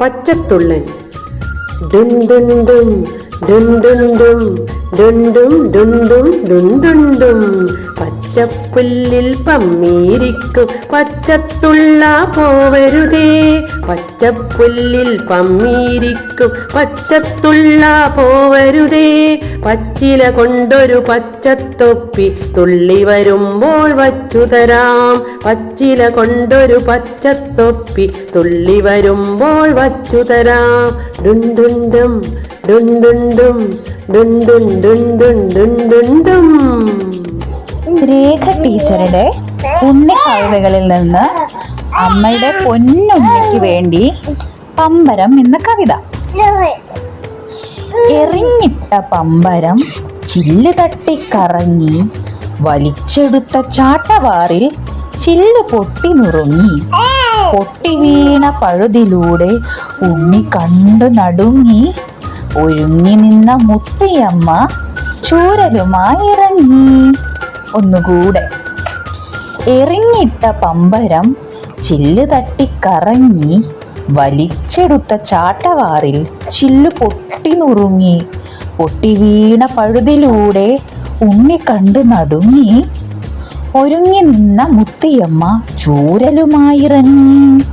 പച്ചത്തുള്ളൻ പച്ചപ്പുല്ലിൽ പമ്മീരിക്കും പച്ചത്തുള്ള പോവരുതേ പച്ചപ്പുല്ലിൽ പമ്മീരിക്കും പച്ചത്തുള്ള പോവരുതേ പച്ചില കൊണ്ടൊരു പച്ചത്തൊപ്പി തുള്ളി വരുമ്പോൾ വച്ചു തരാം. പച്ചില കൊണ്ടൊരു പച്ചത്തൊപ്പി തുള്ളി വരുമ്പോൾ വച്ചു തരാം. ഡുണ്ടുണ്ടും ഡുണ്ടുണ്ടും ഡുണ്ടുണ്ടുണ്ടുണ്ടുണ്ടുണ്ടും രേഖ ടീച്ചറുടെ ഉണ്ണിക്കവിതകളിൽ നിന്ന് അമ്മയുടെ പൊന്നുണ്ണിക്ക് വേണ്ടി പമ്പരം എന്ന കവിത. എറിഞ്ഞിട്ട പമ്പരം ചില്ല് തട്ടി കറങ്ങി വലിച്ചെടുത്ത ചാട്ടവാറിൽ ചില്ല് പൊട്ടി നുറുങ്ങി. പൊട്ടി വീണ പഴുതിലൂടെ ഉണ്ണി കണ്ടു നടുങ്ങി. ഒരുങ്ങി നിന്ന മുത്തിയമ്മ ചൂരലുമായി ഇറങ്ങി. ഒന്നുകൂടെ. എറിഞ്ഞിട്ട പമ്പരം ചില്ല് തട്ടിക്കറങ്ങി വലിച്ചെടുത്ത ചാട്ടവാറിൽ ചില്ല് പൊട്ടി നുറുങ്ങി പൊട്ടി വീണ പഴുതിലൂടെ ഉണ്ണി കണ്ട് നടുങ്ങി. ഒരുങ്ങി നിന്ന മുത്തിയമ്മ ചൂരലുമായിറങ്ങി.